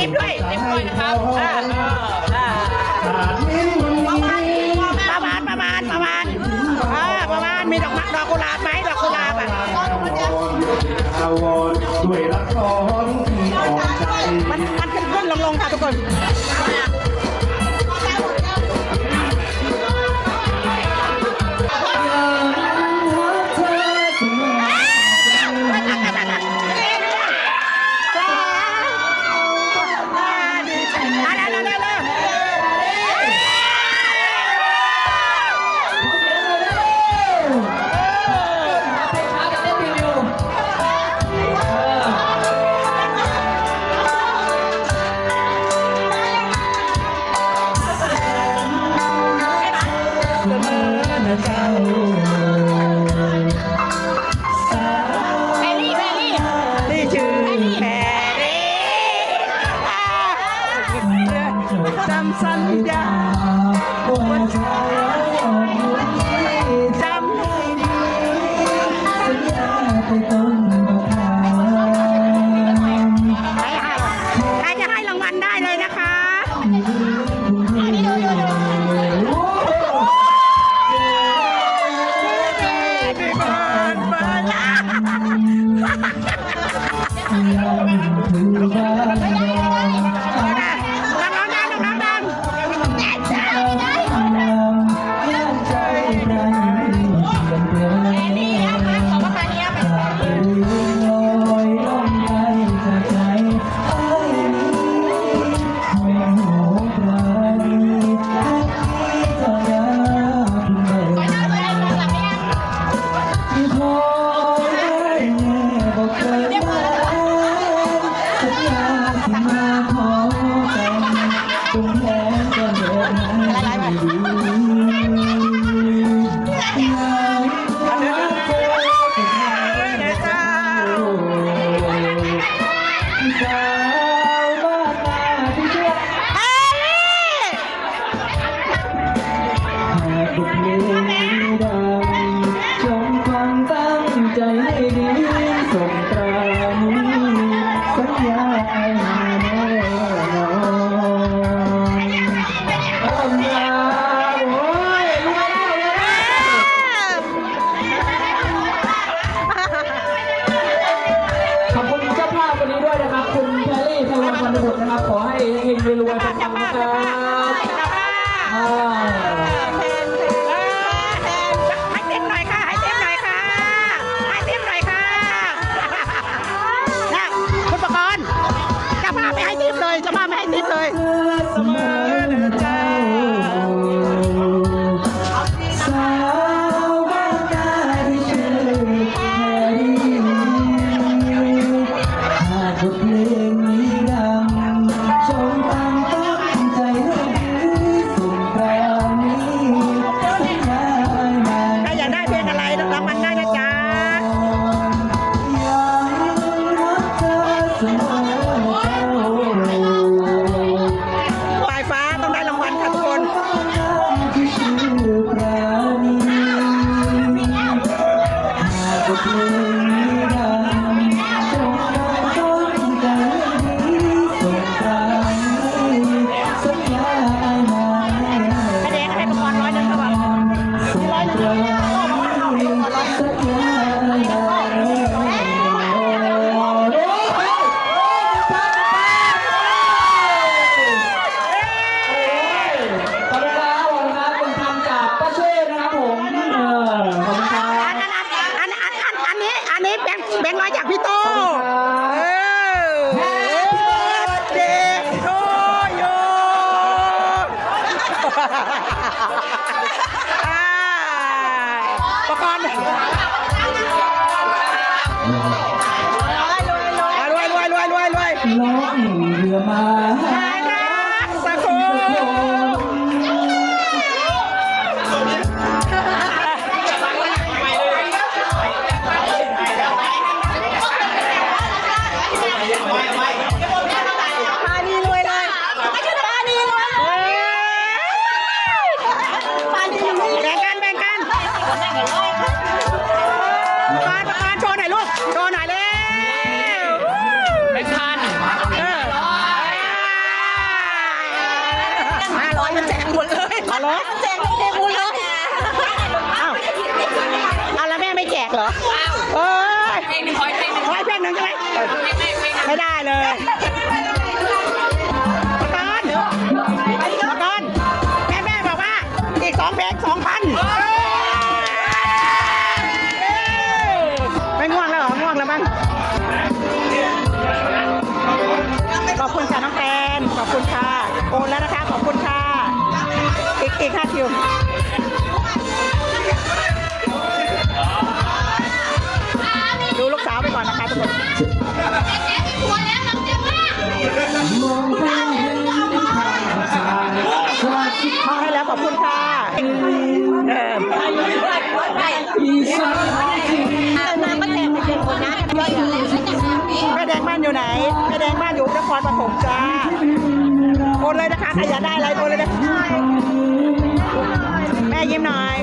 ติ๊บด้วยติ๊บด้วยนะครับอ่าอ่าประมาณประมาณประมาณเออประมาณมีดอกไม้ดอกกุหลาบไหมดอกกุหลาบอะมันมันขึ้นขึ้นลงลงค่ะทุกคน รวยรวยรวยรวยรวยรวยรวยรวยรวยรวยรวยรวยรวย เพลงหนึ่งขออีกเพลงหนึ่งขอให้เพลงหนึ่งใช่ไหมเพลงแรกเพลงหนึ่งไม่ได้เลยมาก่อนมาก่อนแม่แม่บอกว่าอีกสองเพลงสองพันไม่ง่วงแล้วเหรอง่วงแล้วมั้งขอบคุณค่ะน้องแตนขอบคุณค่ะโอนแล้วนะคะขอบคุณค่ะอีกอีกห้าคิว มองไปเห็นทางสายสวัสดีเอาให้แล้วขอบคุณค่ะเอออีสานที่แม่แดงบ้านอยู่ไหนแม่แดงบ้านอยู่นครปฐมจ้าโอนเลยนะคะใครอยากได้อะไรโอนเลยนะแม่ยิ้มหน่อย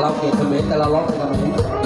เราเก่งเขมรแต่เราร้องเป็นเขมร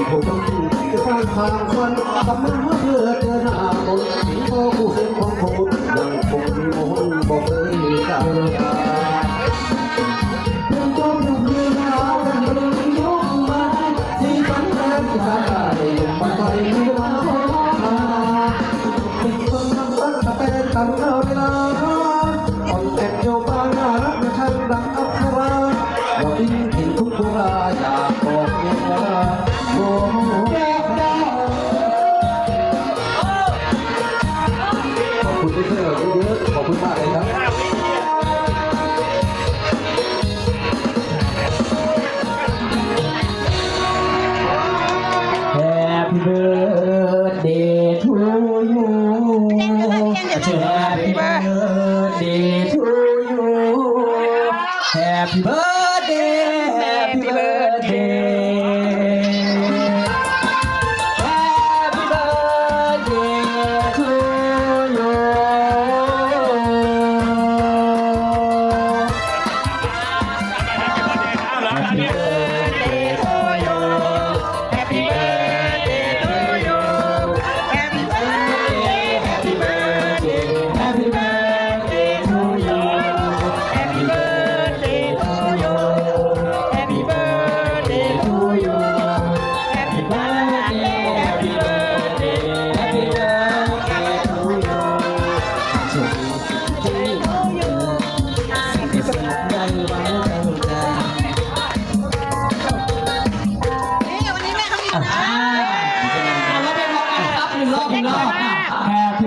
มาที่ผมจะสร้างทางฝันทำมาเพื่อเจอหน้าคนถึงพ่อผู้เส้นของผมยังคงมีมนบอกเลยกัน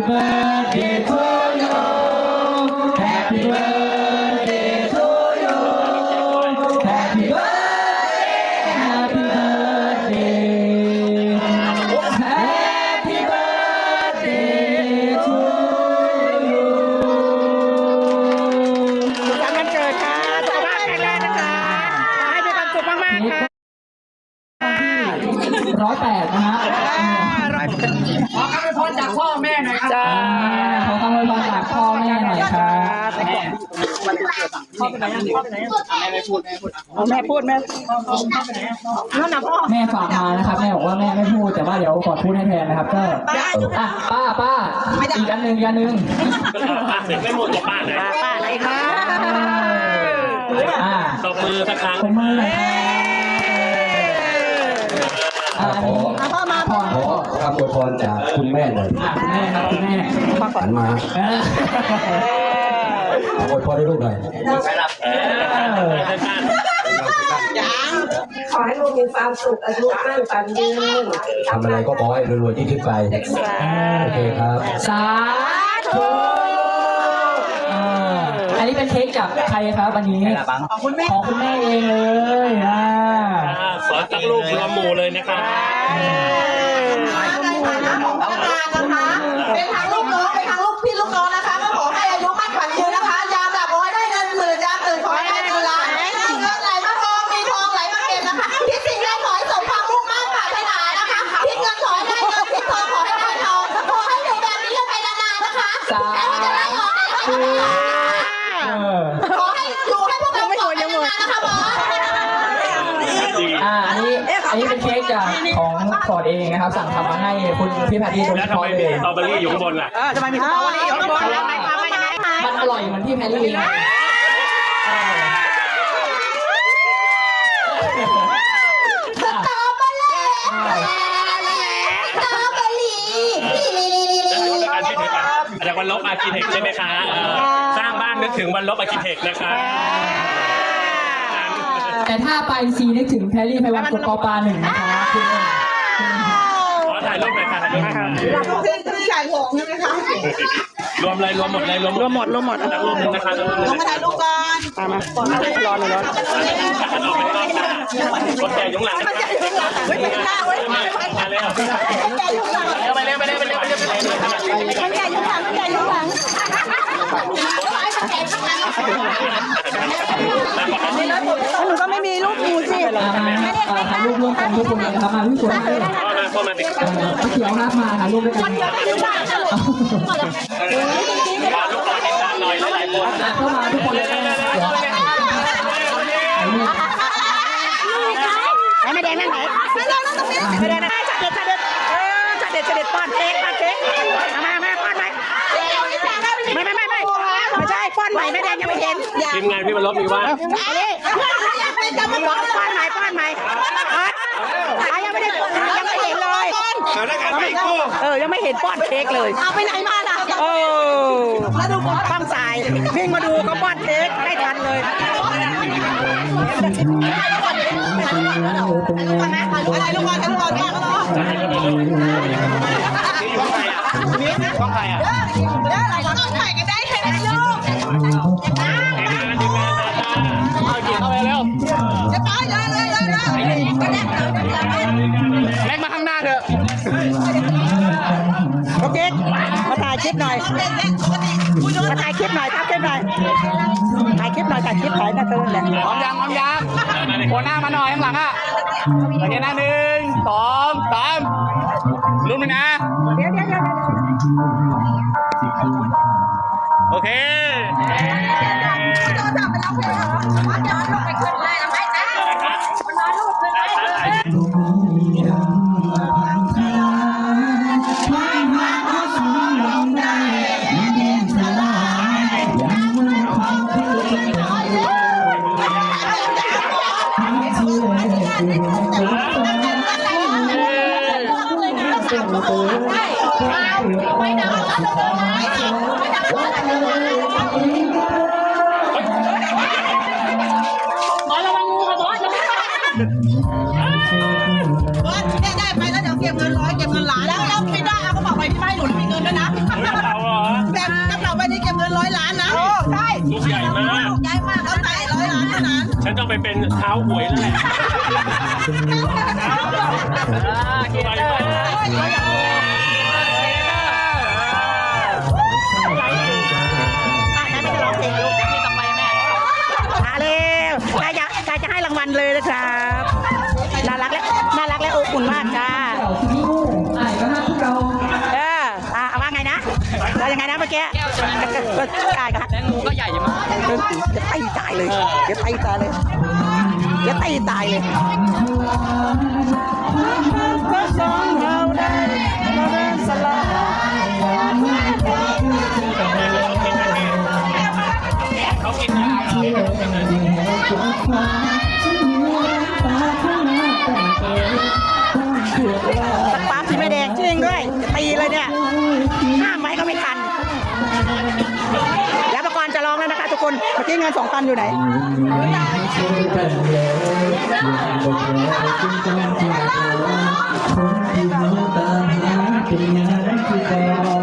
Amen. แม่พูดแม่นั่นนะพ่อแม่ฝากมานะครับแม่บอกว่าแม่ไม่พูดแต่ว่าเดี๋ยวขอพูดให้แทนนะครับ ก็อะป้าป้าอีกอันหนึ่งอีกอันหนึ่งเสร็จไม่หมดตัวป้าเลยป้าอะไรคะตบมือสักครั้งผมมือหน่อยครับอ่าอันนี้พ่อมาพรขอคำอวยพรจากคุณแม่หน่อยคุณแม่ครับคุณแม่หันมาขออวยพรให้ลูกหน่อย เออขอให้ลูกมีความสุขอายุมั่นขวัญยืนทำอะไรก็ขอให้รวยๆยิ่งขึ้นไปโอเคครับสาธุอ่าอันนี้เป็นเค้กจากใครครับวันนี้ของคุณแม่ของคุณแม่เองเลยอ่าอ่าสอนตั้งลูกรวมหมู่เลยนะครับในฐานะของพนั นะครับ สั่งทำมาให้คุณพี่แพทตี้โดยแล้วเฉทำไมพาะเลมียสตรอเบอรี่อยู่ข้างบนล่ะ เออทำไมมีสตอเบอรี่อยู่ข้างบนแล้วหมายความว่ายังไงมันอร่อยเหมือนพี่แพทตี้ไงเออสตรอเบอรี่สตรอเบอรี่นี่แล้ววันลบอาร์คิเทคใช่ไหมคะเออสร้างบ้านนึกถึงวันลบอาร์คิเทคนะคะแต่ถ้าไปซีนึกถึงแพรรี่ไพวันกดปอปลาหนึ่งนะคะคุณขอถ่ายรูปหน่อยค่ะถ่ายรูปหน่อยค่ะใหญ่หงใช่ไหมคะรวมเลยรวมหมดเลยรวมรวมหมดรวมหมดรวมหมดนะคะรวมหมดมาถ่ายรูปก่อนมามารอหน่อยรอออกไปรอบหน้ารถแกยุ่งหลังนะคะมาเร็วไปเร็วไปเร็วไปเร็วไปเร็วไปเร็วมันใหญ่ยุ่งหลังมันใหญ่ยุ่งหลังหนูก็ไม่มีลูกงูสิมามาเอ่อถ่ายรูปร่วมกันทุกคนเลยนะครับมาพี่ฝน เออพ่อมามาติดพี่เขียวรับมาถ่ายรูปด้วยกันขอลูกขอติดตามหน่อยหลายๆคนอะเข้ามาทุกคนเลยนะเดี๋ยวถ่ไหนไม่แดงนั่นไหนไม่แดงนั่นตรงนี้ไม่แดงนั่นจัดเด็ดจัดเด็ดเออจัดเด็ดจัดเด็ดป้อนเค้กป้อนเค้กมามาป้อนไหมไม่ไม่ไม่ไม่ไม่ใช่ป้อนใหม่ไม่แดงยังไม่เห็นทีมงานพี่วันลบมีกว่านี่ป้อนป้อนใหม่ป้อนใหม่อะยังไม่ได้ยังไม่เห็น เลยเออ ยังไม่เห็นป้อนเค้กเลย เอาไปไหนมาล่ะโอ้แล้วดูป้องสายวิ่งมาดูเขาป้อนเค้กไม่ทันเลยอะไรลูกบอลลูกบอลแม่ก็รอต้องใครอะเดี๋ยวเราต้องถ่ายกันได้เห็นไหมลูกเอาเกียร์เข้าไปแล้ว ถ่ายคลิปหน่อยมาถ่ายคลิปหน่อยครับคลิปหน่อยถ่ายคลิปหน่อยถ่ายคลิปถ่ายนะเธอแหละพร้อมยังพร้อมยังหัวหน้ามาหน่อยข้างหลังอะโอเคนะหนึ่งสองสามลุ้นเลยนะเดี๋ยวเดี๋ยวเดี๋ยวโอเคบอสเนี่ยได้ไปแล้วเดี๋ยวเก็บเงินร้อยเก็บเงินล้านแล้วแล้วไม่ได้เรากระเป๋า องไปเป็นเท้าหวยแล้วแหละเก่งมากมาเร็วกายจะให้รางวัลเลยนะครับ น่ารักและน่ารักและโอบอุ่นมาก แกะแก้วจะนั้นก็ตายกันแตงโมก็ใหญ่มากจะตีตายเลยจะตีตายเลยจะตีตายเลยก็สองเาไก็เริ่มลยเขกิาเขตะปสีไม่แดงจริงด้วยตีเลยเนี่ยห้ามไว้ก็ไม่ทัน แล้วประกรณ์จะร้องแล้วนะคะทุกคนเมื่อกี้เงินสองพันอยู่ไหนคนที่มอตาหาเป็นงานคือตา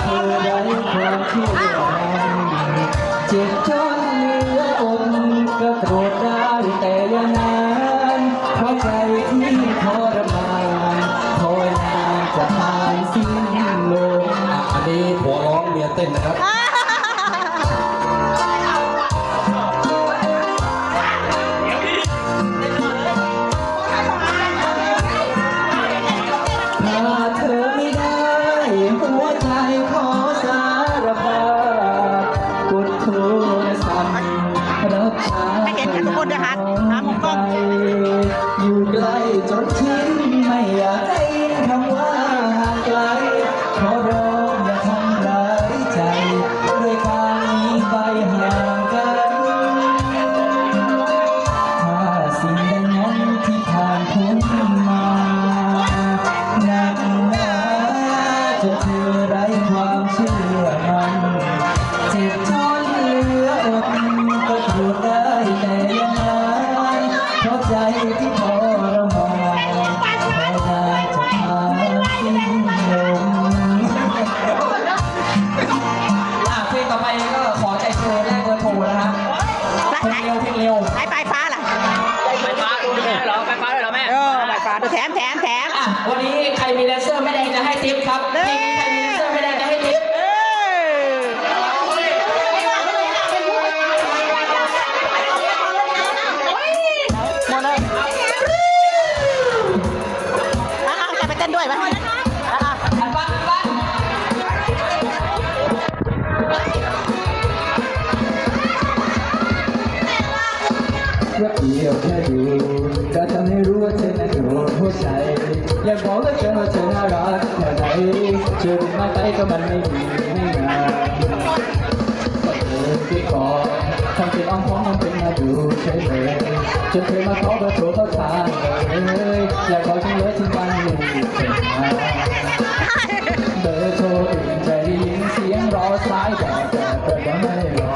เธอได้ความที่เจ็บจน ว่าเธอนั้นผู้หัวใจอยากบอกกับเธอว่าเธอน่ารักแค่ไหนเจอมาใกล้ก็มันไม่ดีไม่งามก็เธอที่กอดทำเป็นอ้อมพ้องทำเป็นมาดูเฉยเลยจนเธอมาขอเบอร์โทรเข้าาเลยอยากบอกจันเลยที่มันอยู่เป็นมาเบอร์โทรอื่นใจได้ยินเสียงรอสายแต่แต่ก็ไม่รอ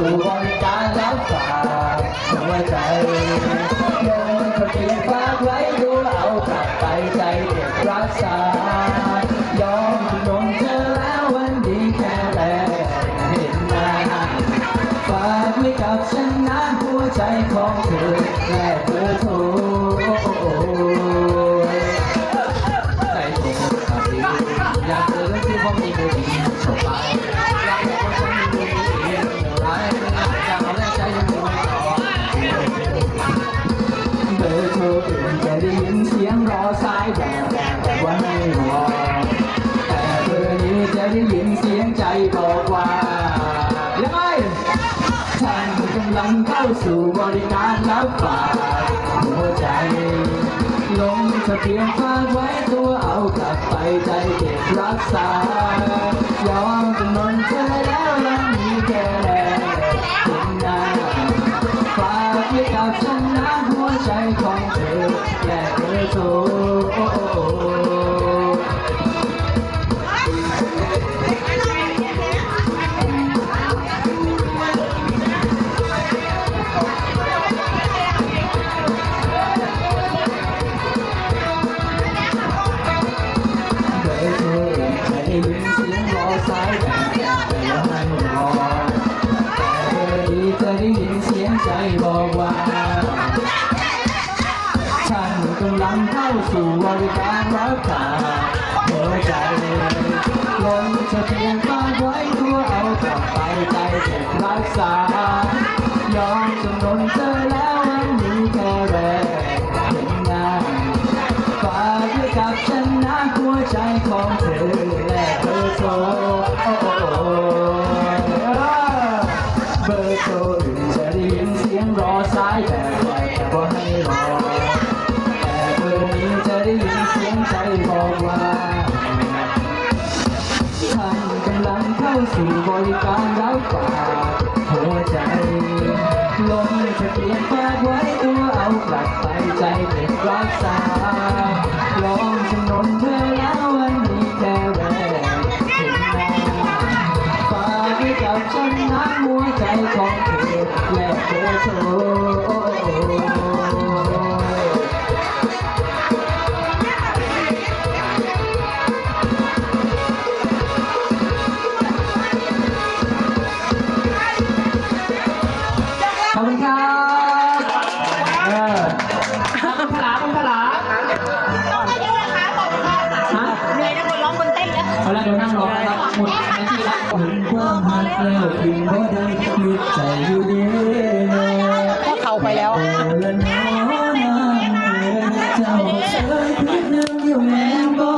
สู่วัการรับฝากหัวใจโยนกระปิฝาไว้ดูเอากลัไปใจเก็บรักยอมจำงเธอแล้ววันดีแค่แต่เห็นหน้ฝากไว้กับฉันนะหัวใจของเธอแลกเธอ ได้ยินเสียงใจบอกว่ายังไงฉันกำลังเข้าสู่บริการรับฝากหัวใจ ลงทะเบียนฝากไว้ตัวเอากลับไปใจเก็บรักษายอมจำนนเธอแล้วยังมีแค่แรงเพียงหน้าฝากไว้กับฉันนะหัวใจของเธอแลกเบอโท เสียงรอสายแบบแต่ว่าให้รอแต่เบอร์นี้จะได้ยินเสียงใจบอกว่า ฉันกำลังเข้าสู่บริการรับฝากหัวใจลงทะเบียนฝากไว้ตัวเอากลับไปใจเก็บรักษายอมจำนนเธอแล้ววันนี้แค่แรกเห็นหน้าฝากไว้กับฉันนะหัวใจของเธอ และเบอร์โทรเบอร์โทรอื่นจะได้ยินเสียงรอสายแต่แต่ก็ให้รอแต่เบอร์นี้จะได้ยินเสียงใจบอกว่าท่านกำลังเข้าสู่บริการรับฝากหั ถึงคิดใจอยู่เดีก็เขาไปแล้วโอ้ละน้อน้ำเจ้าเคยคิดนึงอยู่แม่นบ่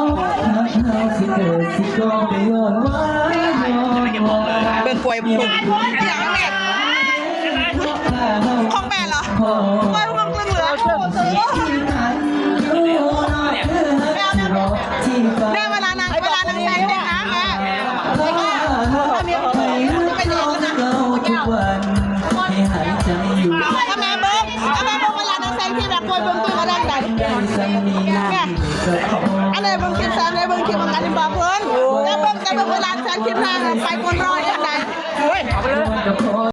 หักเฮาสิเกิดสิก็ไปย้อนว่าเบิ่งป่วยปุ่มของแม่เหรอไม่ต้องเรื่องเหลือโอ้โหแม่ วันให้หายใจอยู่ก็แม่เบิ้งก็แม่เบิ้งเวลานางแซงที่แบบป่วยเบิ้งตัวก็ได้ใจได้สันออันไหนเบิ้งคิดแซมเลยเบิ้งคิดเหมือนกันบอกเพิ่นแต่เบิ้งแต่เบิ้งเวลาแซงคิดทาไปคนรอยังไง